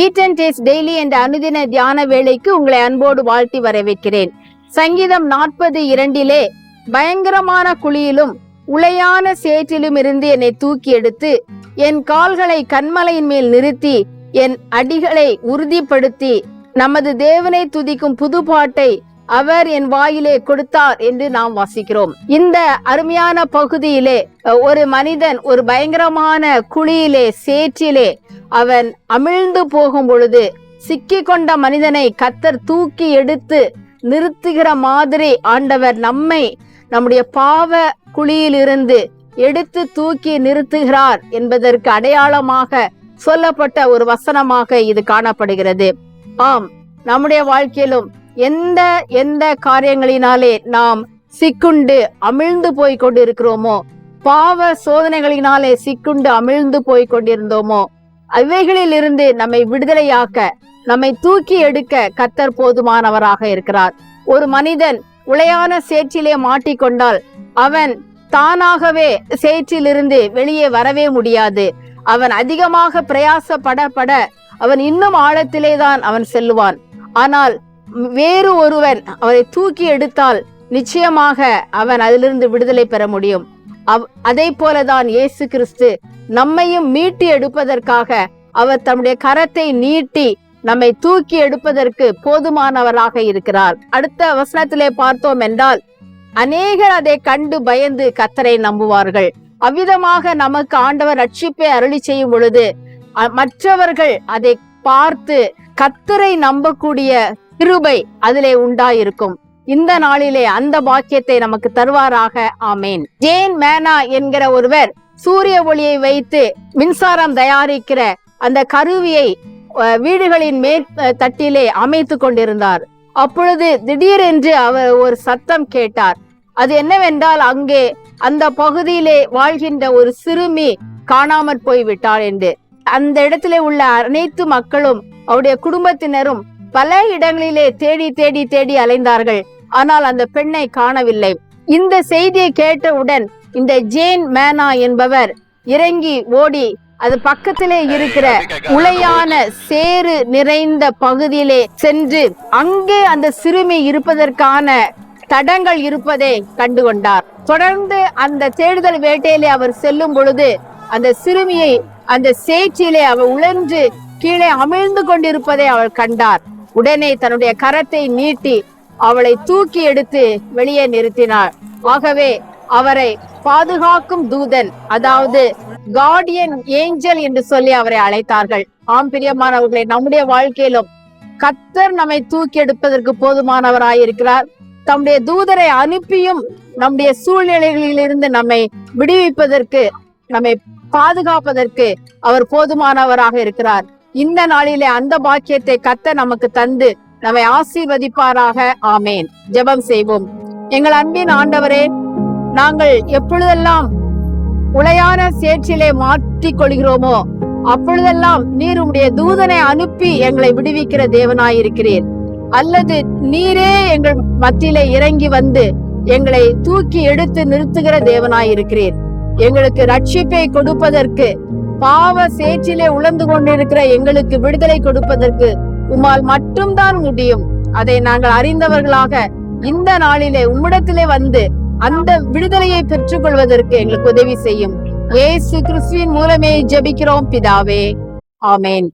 Eat and taste daily என்ற அனுதின தியான வேளைக்கு உங்களை அன்போடு வாழ்த்தி வரவேற்கிறேன். சங்கீதம் நாற்பது இரண்டிலே பயங்கரமான குழியிலும் உளையான சேற்றிலும் இருந்து என்னை தூக்கி எடுத்து என் கால்களை கண்மலையின் மேல் நிறுத்தி என் அடிகளை உறுதிப்படுத்தி நமது தேவனை துதிக்கும் புது பாட்டை அவர் என் வாயிலே கொடுத்தார் என்று நாம் வாசிக்கிறோம். இந்த அருமையான பகுதியிலே ஒரு மனிதன் ஒரு பயங்கரமான குழியிலே சேற்றிலே அவன் அமிழ்ந்து போகும் பொழுது சிக்கி கொண்ட மனிதனை கத்தர் தூக்கி எடுத்து நிறுத்துகிற மாதிரி ஆண்டவர் நம்மை நம்முடைய பாவ குழியிலிருந்து எடுத்து தூக்கி நிறுத்துகிறார் என்பதற்கு அடையாளமாக சொல்லப்பட்ட ஒரு வசனமாக இது காணப்படுகிறது. ஆம் நம்முடைய வாழ்க்கையிலும் எந்த எந்த காரியங்களினாலே நாம் சிக்குண்டு அமிழ்ந்து போய் கொண்டிருக்கிறோமோ பாவ சோதனைகளினாலே சிக்குண்டு அமிழ்ந்து போய் கொண்டிருந்தோமோ இவைகளிலிருந்து நம்மை விடுதலையாக்க நம்மை தூக்கி எடுக்க கத்தர் போதுமானவராக இருக்கிறார். ஒரு மனிதன் உளையான சேற்றிலே மாட்டிக்கொண்டால் அவன் தானாகவே சேற்றிலிருந்து வெளியே வரவே முடியாது. அவன் அதிகமாக பிரயாசப்பட பட அவன் இன்னும் ஆழத்திலே தான் அவன் செல்லுவான். ஆனால் வேறு ஒருவன் அவரை தூக்கி எடுத்தால் நிச்சயமாக அவன் அதிலிருந்து விடுதலை பெற முடியும். அதே போலதான் இயேசு கிறிஸ்து நம்மையும் மீட்டி எடுப்பதற்காக அவர் தம்முடைய கரத்தை நீட்டி நம்மை தூக்கி எடுப்பதற்கு போதுமானவராக இருக்கிறார். அடுத்த வசனத்திலே பார்த்தோம் என்றால் அநேகர் அதை கண்டு பயந்து கத்தரை நம்புவார்கள். அவ்விதமாக நமக்கு ஆண்டவர் ரட்சிப்பை அருளி செய்யும் பொழுது மற்றவர்கள் அதை பார்த்து கத்தரை நம்பக்கூடிய கிருபை அதிலே உண்டாயிருக்கும். இந்த நாளிலே அந்த பாக்கியத்தை நமக்கு தருவாராக. ஆமேன். ஜேன் மேனா என்கிற ஒருவர் சூரிய ஒளியை வைத்து மின்சாரம் தயாரிக்கிற அந்த கருவியை வீடுகளின் மேற் தட்டிலே அமைத்து கொண்டிருந்தார். அப்பொழுது திடீரென்று அவர் ஒரு சத்தம் கேட்டார். அது என்னவென்றால் அங்கே அந்த பகுதியிலே வாழ்கின்ற ஒரு சிறுமி காணாமற் போய் விட்டாள் என்று. அந்த இடத்திலே உள்ள அனைத்து மக்களும் அவருடைய குடும்பத்தினரும் பல இடங்களிலே தேடி தேடி தேடி அலைந்தார்கள். ஆனால் அந்த பெண்ணை காணவில்லை. இந்த செய்தியை கேட்டவுடன் இந்த ஜேன் மேனா என்பவர் இறங்கி ஓடி அது பக்கத்திலே இருக்கிற உளையான சேறு நிறைந்த பகுதியிலே சென்று அங்கே அந்த சிறுமி இருப்பதற்கான தடங்கள் இருப்பதை கண்டுகொண்டார். தொடர்ந்து அந்த தேடுதல் வேட்டையிலே அவர் செல்லும் பொழுது அந்த சிறுமியை அந்த சேற்றிலே அவர் உழன்று கீழே அமிழ்ந்து கொண்டிருப்பதை அவள் கண்டார். உடனே தன்னுடைய கரத்தை நீட்டி அவளை தூக்கி எடுத்து வெளியே நிறுத்தினார் ஆகவே அவரை பாதுகாக்கும் தூதன் அதாவது கார்டியன் ஏஞ்சல் என்று சொல்லி அவரை அழைத்தார்கள். ஆம் பிரியமானவர்களை நம்முடைய வாழ்க்கையிலும் கத்தர் நம்மை தூக்கி எடுப்பதற்கு போதுமானவராயிருக்கிறார். தம்முடைய தூதரை அனுப்பியும் நம்முடைய சூழ்நிலைகளிலிருந்து நம்மை விடுவிப்பதற்கு நம்மை பாதுகாப்பதற்கு அவர் போதுமானவராக இருக்கிறார். இந்த நாளிலே அந்த பாக்கியத்தை கத்த நமக்கு தந்து நம்மை ஆசீர்வதிப்பாராக. ஆமேன். ஜெபம் செய்வோம். எங்கள் அன்பின் ஆண்டவரே நாங்கள் எப்பொழுதெல்லாம் உளையான சேற்றிலே மாற்றிக் கொள்கிறோமோ அப்பொழுதெல்லாம் நீர் உம்முடைய தூதனை அனுப்பி எங்களை விடுவிக்கிற தேவனாயிருக்கிறீர். அல்லது நீரே எங்கள் மத்தியிலே இறங்கி வந்து எங்களை தூக்கி எடுத்து நிறுத்துகிற தேவனாயிருக்கிறீர். எங்களுக்கு ரட்சிப்பை கொடுப்பதற்கு பாவ சேற்றிலே உழந்து கொண்டிருக்கிற எங்களுக்கு விடுதலை கொடுப்பதற்கு உம்மால் மட்டும்தான் முடியும். அதை நாங்கள் அறிந்தவர்களாக இந்த நாளிலே உம்மிடத்திலே வந்து அந்த விடுதலையை பெற்றுக்கொள்வதற்கு எங்களுக்கு உதவி செய்யும். ஏசு கிறிஸ்துவின் மூலமே ஜெபிக்கிறோம் பிதாவே. ஆமேன்.